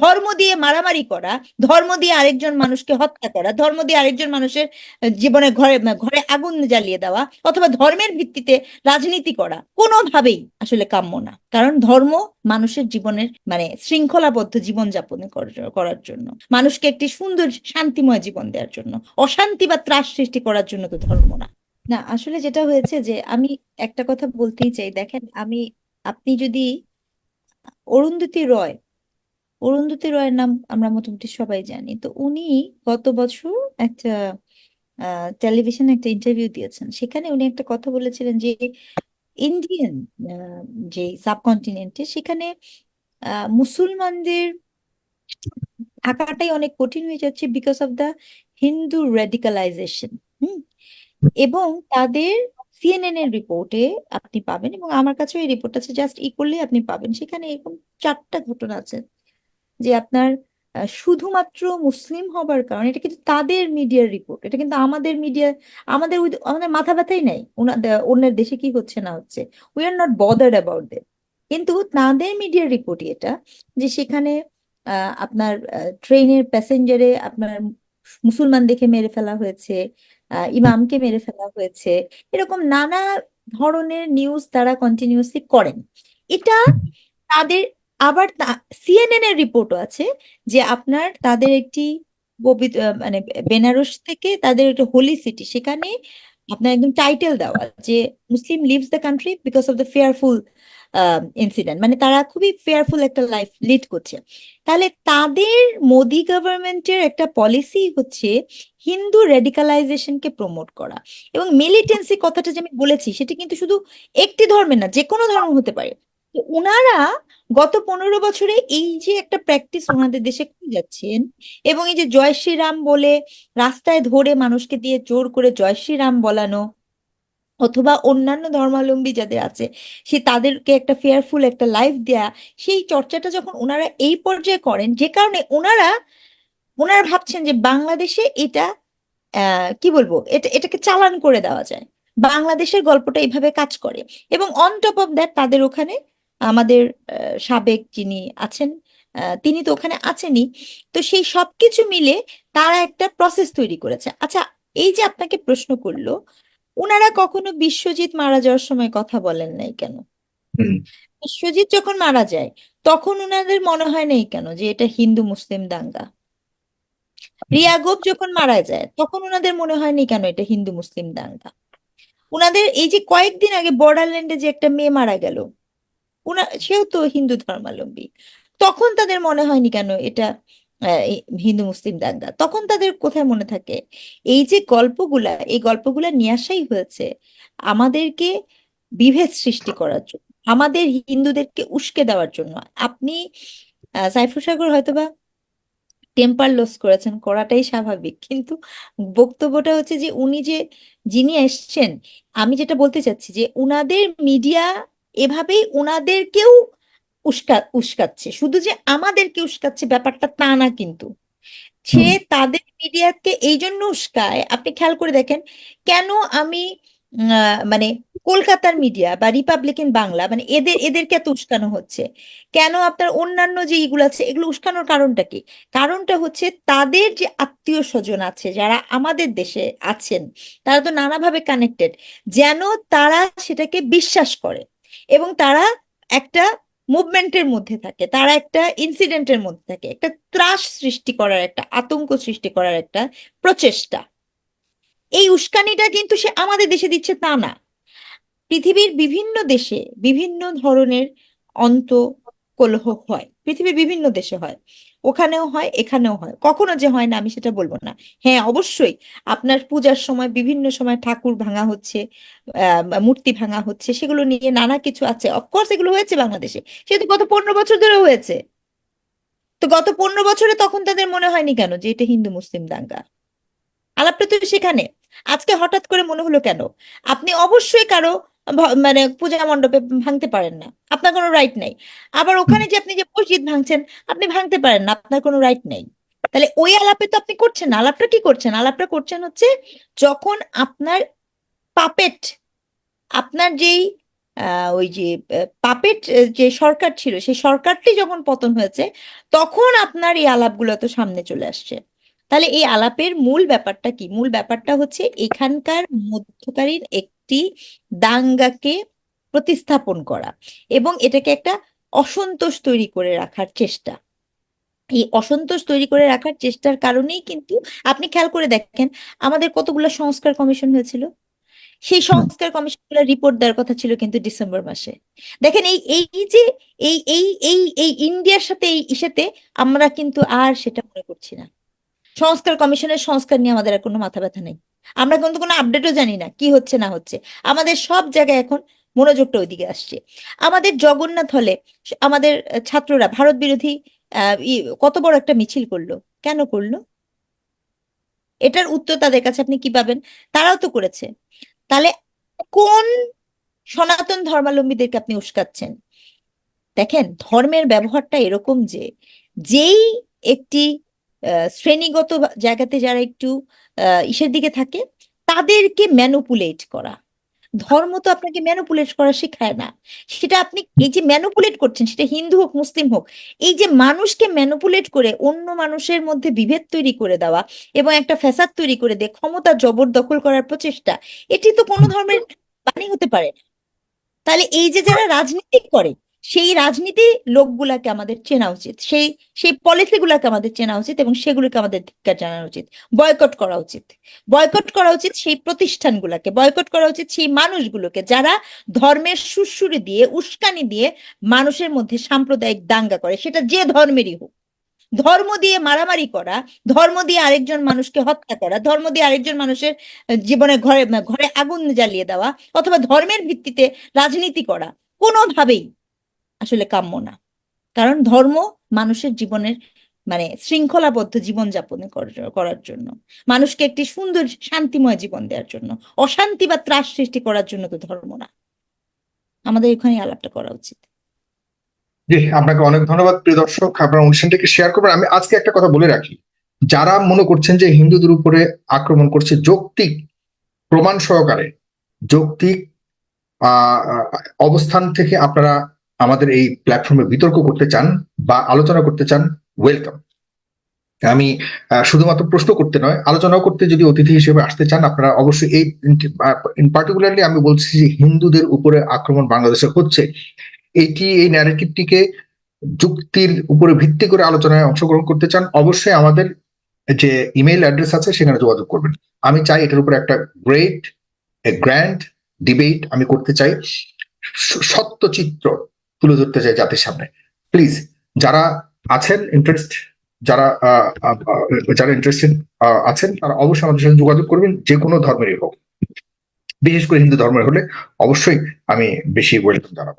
ধর্ম দিয়ে মারামারি করা, ধর্ম দিয়ে আরেকজন মানুষকে হত্যা করা, ধর্ম দিয়ে আরেকজন মানুষের জীবনে ঘরে ঘরে আগুন জ্বালিয়ে দেওয়া অথবা ধর্মের ভিত্তিতে রাজনীতি করা, কোনোভাবেই আসলে কাম্য না। কারণ ধর্ম মানুষের জীবনের মানে শৃঙ্খলাবদ্ধ জীবনযাপন করার জন্য। মানুষকে একটি সুন্দর শান্তিময় জীবন দেওয়ার জন্য। অশান্তি বা ত্রাস সৃষ্টি করার জন্য তো ধর্ম না। না, আসলে যেটা হয়েছে যে আমি একটা কথা বলতেই চাই, দেখেন আমি, আপনি যদি অরুন্ধতী রয় অরুন্ধতী রয়ের নাম আমরা মোটামুটি সবাই জানি। তো উনি গত বছর একটা টেলিভিশনে একটা ইন্টারভিউ দিয়েছেন। সেখানে উনি একটা কথা বলেছিলেন যে ইন্ডিয়ান যে সাবকন্টিনেন্টে সেখানে মুসলমানদের থাকাটাই অনেক কঠিন হয়ে যাচ্ছে because of the Hindu radicalisation এবং তাদের সিএনএন এর রিপোর্টে আপনি পাবেন এবং আমার কাছেও এই রিপোর্ট আছে জাস্ট ই করলে আপনি পাবেন। সেখানে এরকম চারটা ঘটনা আছে। যে আপনার শুধুমাত্র মুসলিম হবার কারণে এটা কিন্তু তাদের মিডিয়ার রিপোর্ট এটা কিন্তু আমাদের মিডিয়া আমাদের আমাদের মাথা ব্যথাই নাই। অন্যের দেশে কি হচ্ছে না হচ্ছে। We are not bothered about them কিন্তু তাদের মিডিয়ার রিপোর্টই এটা, যে সেখানে আপনার ট্রেনের প্যাসেঞ্জারে আপনার মুসলমান দেখে মেরে ফেলা হয়েছে ইমামকে মেরে ফেলা হয়েছে, এরকম নানা ধরনের নিউজ তারা কন্টিনিউসলি করেন। এটা তাদের আবার সিএনএন এর রিপোর্টও আছে যে আপনার তাদের একটি মানে বেনারস থেকে তাদের একটা হোলি সিটি সেখানে আপনার একদম টাইটেল দেওয়া যে Muslim leaves the country because of the fearful incident মানে তারা খুবই ফেয়ারফুল একটা লাইফ লিড করছে। তাহলে তাদের মোদি গভর্নমেন্টের একটা পলিসি হচ্ছে হিন্দু রেডিকালাইজেশনকে প্রমোট করা। এবং মিলিটেন্সি কথাটা যে আমি বলেছি সেটা কিন্তু শুধু একটি ধর্মের না, যে কোনো ধর্ম হতে পারে। ওনারা গত পনেরো বছরে এই যে একটা প্র্যাকটিস ওনাদের দেশে করে যাচ্ছেন এবং এই যে জয় শ্রীরাম বলে রাস্তায় ধরে মানুষকে দিয়ে জোর করে জয় শ্রীরাম বলানো অথবা অন্যান্য ধর্মাবলম্বী যাদের আছে, সে তাদেরকে একটা ফেয়ারফুল একটা লাইফ দেয়া, সেই চর্চাটা যখন ওনারা এই পর্যায়ে করেন, যে কারণে ওনারা ওনারা ভাবছেন যে বাংলাদেশে এটা কি বলব, এটা, এটাকে চালান করে দেওয়া যায়। বাংলাদেশের গল্পটা এইভাবে কাজ করে এবং অন টপ অফ দ্যাট তাদের ওখানে আমাদের সাবেক যিনি আছেন তিনি তো ওখানে আছেনই। তো সেই সবকিছু মিলে তারা একটা প্রসেস তৈরি করেছে। আচ্ছা এই যে আপনাকে প্রশ্ন করল ওনারা কখনো বিশ্বজিৎ মারা যাওয়ার সময় কথা বলেন নাই কেন? বিশ্বজিৎ যখন মারা যায় তখন ওনাদের মনে হয় নাই কেন যে এটা হিন্দু মুসলিম দাঙ্গা? রিয়া গোপ যখন মারা যায় তখন ওনাদের মনে হয়নি কেন এটা হিন্দু মুসলিম দাঙ্গা? ওনাদের এই যে কয়েকদিন আগে বর্ডারল্যান্ডে যে একটা মেয়ে মারা গেল ওনা সেও তো হিন্দু ধর্মাবলম্বী। তখন তাদের মনে হয়নি কেন এটা হিন্দু মুসলিম দাঙ্গা। তখন তাদের কোথায় মনে থাকে? এই যে গল্পগুলা, এই গল্পগুলা নিয়ে আসাই হয়েছে আমাদেরকে বিভেদ সৃষ্টি করার জন্য, আমাদের হিন্দুদেরকে উস্কে দেওয়ার জন্য। আপনি সাইফুর সাগর হয়তোবা টেম্পার লস করেছেন, করাটাই স্বাভাবিক। কিন্তু বক্তব্যটা হচ্ছে যে উনি যে, যিনি এসছেন, আমি যেটা বলতে চাচ্ছি যে উনাদের মিডিয়া এভাবেই উনাদেরকেও উস্কা উস্কাচ্ছে। শুধু যে আমাদেরকে উস্কাচ্ছে ব্যাপারটা তা না কিন্তু। সে তাদের মিডিয়াকে এই জন্য উস্কায় আপনি খেয়াল করে দেখেন কেন আমি মানে কলকাতার মিডিয়া বা রিপাবলিকান বাংলা মানে এদের এদেরকে এত উস্কানো হচ্ছে? কেন আপনার অন্যান্য যে ইগুলো আছে এগুলো উস্কানোর কারণটা কি? কারণটা হচ্ছে তাদের যে আত্মীয় স্বজন আছে যারা আমাদের দেশে আছেন তারা তো নানাভাবে কানেক্টেড যেন তারা সেটাকে বিশ্বাস করে। এবং তারা একটা মুভমেন্টের মধ্যে থাকে, তারা একটা ইনসিডেন্টের মধ্যে থাকে, একটা ত্রাস সৃষ্টি করার একটা, আতঙ্ক সৃষ্টি করার একটা প্রচেষ্টা। এই উস্কানিটা কিন্তু সে আমাদের দেশে দিচ্ছে তা না। পৃথিবীর বিভিন্ন দেশে বিভিন্ন ধরনের অন্ত কলহ হয়, পৃথিবীর বিভিন্ন দেশে হয়। ওখানেও হয়, এখানেও হয়। কখনো যে হয় না, আমি সেটা বলব না। হ্যাঁ অবশ্যই আপনার পূজার সময় বিভিন্ন সময় ঠাকুর ভাঙা হচ্ছে মূর্তি ভাঙা হচ্ছে, সেগুলো নিয়ে নানা কিছু আছে। অফকোর্স এগুলো হয়েছে বাংলাদেশে। সেহেতু গত পনেরো বছর ধরে হয়েছে। তো গত পনেরো বছরে তখন তাদের মনে হয়নি কেন যে এটা হিন্দু মুসলিম দাঙ্গা? আলাপটা তো সেখানে। আজকে হঠাৎ করে মনে হলো কেন? আপনি অবশ্যই কারও মানে পূজা মণ্ডপে ভাঙতে পারেন না। আপনার কোনো রাইট নাই। আবার ওখানে যে আপনি যে মসজিদ ভাঙছেন, আপনি ভাঙতে পারেন না, আপনার কোনো রাইট নাই। তাহলে ওই আলাপে তো আপনি করছেন, আলাপটা কি করছেন? আলাপটা করছেন হচ্ছে যখন আপনার পাপেট, আপনার যেই ওই যে পাপেট যে সরকার ছিল, সেই সরকারটি যখন পতন হয়েছে, তখন আপনার এই আলাপগুলো তো সামনে চলে আসছে। তাহলে এই আলাপের মূল ব্যাপারটা কি? মূল ব্যাপারটা হচ্ছে এখানকার মধ্যকালীন একটি দাঙ্গাকে প্রতিস্থাপন করা এবং এটাকে একটা অসন্তোষ তৈরি করে রাখার চেষ্টা। এই অসন্তোষ তৈরি করে রাখার চেষ্টার কারণেই কিন্তু আপনি খেয়াল করে দেখেন আমাদের কতগুলো সংস্কার কমিশন হয়েছিল? সেই সংস্কার কমিশনগুলোর রিপোর্ট দেওয়ার কথা ছিল কিন্তু ডিসেম্বর মাসে। দেখেন এই এই যে এই এই এই এই ইন্ডিয়ার সাথে এই ইস্যাতে আমরা কিন্তু আর সেটা মনে করছি না। সংস্কার কমিশনের সংস্কার নিয়ে আমাদের আর কোনো মাথা ব্যথা নেই। আমরা কিন্তু কোনো আপডেটও জানি না কি হচ্ছে, না হচ্ছে। আমাদের সব জায়গায় এখন মনোযোগটা ওইদিকে আসছে। আমাদের জগন্নাথ হলে আমাদের ছাত্ররা ভারত বিরোধী কত বড় একটা মিছিল করল? কেন করল? এটার উত্তর তাদের কাছে আপনি কি পাবেন? তারাও তো করেছে। তাহলে কোন সনাতন ধর্মাবলম্বীদেরকে আপনি উস্কাচ্ছেন? দেখেন, ধর্মের ব্যবহারটা এরকম যে, যেই একটি শ্রেণীগত জায়গাতে যারা একটু ইসের দিকে থাকে, তাদেরকে ম্যানুপুলেট করা। ধর্ম তো আপনাকে ম্যানুপুলেট করা শেখায় না। সেটা আপনি এই যে ম্যানুপুলেট করছেন, সেটা হিন্দু হোক, মুসলিম হোক, এই যে মানুষকে ম্যানুপুলেট করে অন্য মানুষের মধ্যে বিভেদ তৈরি করে দেওয়া এবং একটা ফ্যাসাদ তৈরি করে দিয়ে, ক্ষমতা জবরদখল করার প্রচেষ্টা, এটি তো কোনো ধর্মের বাণী হতে পারে তাহলে এই যে যারা রাজনীতি করে সেই রাজনীতি লোকগুলাকে আমাদের চেনা উচিত। সেই সেই পলিসি গুলাকে আমাদের চেনা উচিত এবং সেগুলোকে আমাদের ধিক্কার জানানো উচিত। বয়কট করা উচিত। বয়কট করা উচিত সেই প্রতিষ্ঠানগুলোকে। বয়কট করা উচিত সেই মানুষগুলোকে যারা ধর্মের সুরসুরি দিয়ে, উস্কানি দিয়ে মানুষের মধ্যে সাম্প্রদায়িক দাঙ্গা করে। সেটা যে ধর্মেরই হোক। ধর্ম দিয়ে মারামারি করা, ধর্ম দিয়ে আরেকজন মানুষকে হত্যা করা, ধর্ম দিয়ে আরেকজন মানুষের জীবনে ঘরে ঘরে আগুন জ্বালিয়ে দেওয়া অথবা ধর্মের ভিত্তিতে রাজনীতি করা, কোনোভাবেই আসলে কাম্য না। কারণ ধর্ম মানুষের জীবনের মানে শৃঙ্খলাবদ্ধ জীবনযাপন কর- করার জন্য। মানুষকে একটি সুন্দর শান্তিময় জীবন দেওয়ার জন্য। অশান্তি বা ত্রাস সৃষ্টি করার জন্য তো ধর্ম না। আমাদের এখানে আলাপটা করা উচিত। জি, আপনাকে অনেক ধন্যবাদ প্রিয় দর্শক। আপনার অনুষ্ঠানটাকে শেয়ার করবেন। আমি আজকে একটা কথা বলে রাখি। যারা মনে করছেন যে হিন্দুদের উপরে আক্রমণ করছে যৌক্তিক প্রমাণ সহকারে, যৌক্তিক অবস্থান থেকে আপনারা আমাদের এই প্ল্যাটফর্মে বিতর্ক করতে চান বা আলোচনা করতে চান ওয়েলকাম আমি শুধুমাত্র প্রশ্ন করতে নয়, আলোচনাও করতে যদি অতিথি হিসেবে আসতে চান, আপনারা অবশ্যই এই ইন পার্টিকুলারলি আমি বলছি যে হিন্দুদের উপরে আক্রমণ বাংলাদেশে হচ্ছে। এটি এই ন্যারেটিভটিকে যুক্তির উপরে ভিত্তি করে আলোচনায় অংশগ্রহণ করতে চান, অবশ্যই আমাদের যে ইমেইল অ্যাড্রেস আছে, সেখানে যোগাযোগ করবেন। আমি চাই এটার উপরে একটা গ্রেট গ্র্যান্ড ডিবেট আমি করতে চাই। সত্য চিত্র তুলে ধরতে চাই জাতির সামনে। প্লিজ যারা আছেন ইন্টারেস্ট যারা যারা ইন্টারেস্টেড আছেন, তারা অবশ্যই আমাদের সাথে যোগাযোগ করবেন, যে কোনো ধর্মেরই হোক। বিশেষ করে হিন্দু ধর্মের হলে অবশ্যই আমি বেশি ওয়েলকাম জানাব।